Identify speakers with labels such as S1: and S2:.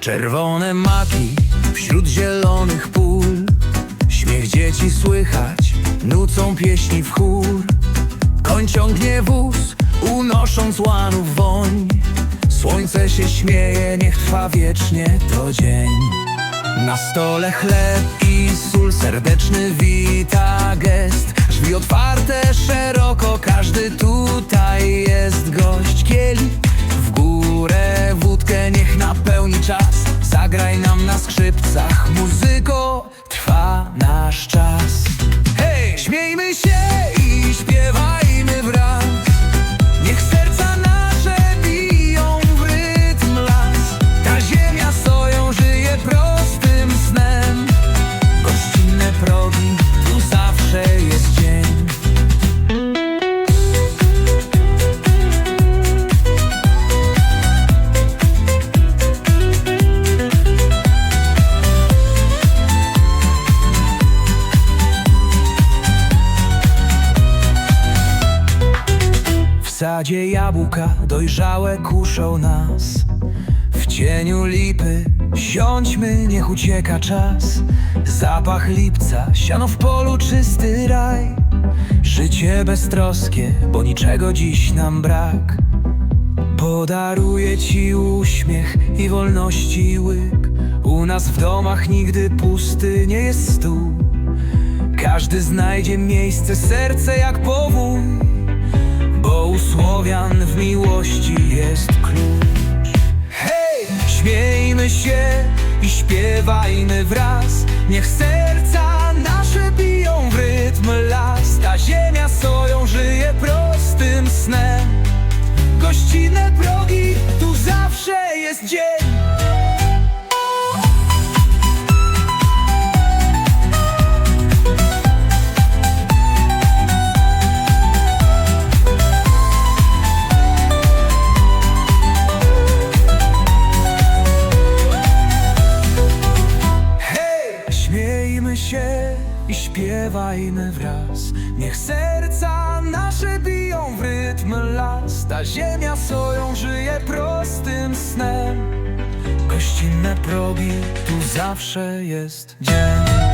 S1: Czerwone maki wśród zielonych pól. Śmiech dzieci słychać, nucą pieśni w chór. Koń ciągnie wóz, unosząc łanów woń. Słońce się śmieje, niech trwa wiecznie to dzień. Na stole chleb i sól, serdeczny wita gest. Drzwi otwarte szeroko, każdy tutaj Zagraj nam na skrzypcach, muzyko, W sadzie jabłka dojrzałe kuszą nas. W cieniu lipy siądźmy, niech ucieka czas. Zapach lipca, siano w polu, czysty raj. Życie beztroskie, bo niczego dziś nam brak. Podaruję ci uśmiech i wolności łyk. U nas w domach nigdy pusty nie jest stół. Każdy znajdzie miejsce, serce jak powój bo Słowian w miłości jest klucz. Hej, śmiejmy się i śpiewajmy wraz. Niech serca nasze biją w rytm las. Ta ziemia soją żyje prostym snem. Gościnne progi, tu zawsze jest dzień. I śpiewajmy wraz. Niech serca nasze biją w rytm las Ta ziemia soją żyje prostym snem. Gościnne progi, tu zawsze jest dzień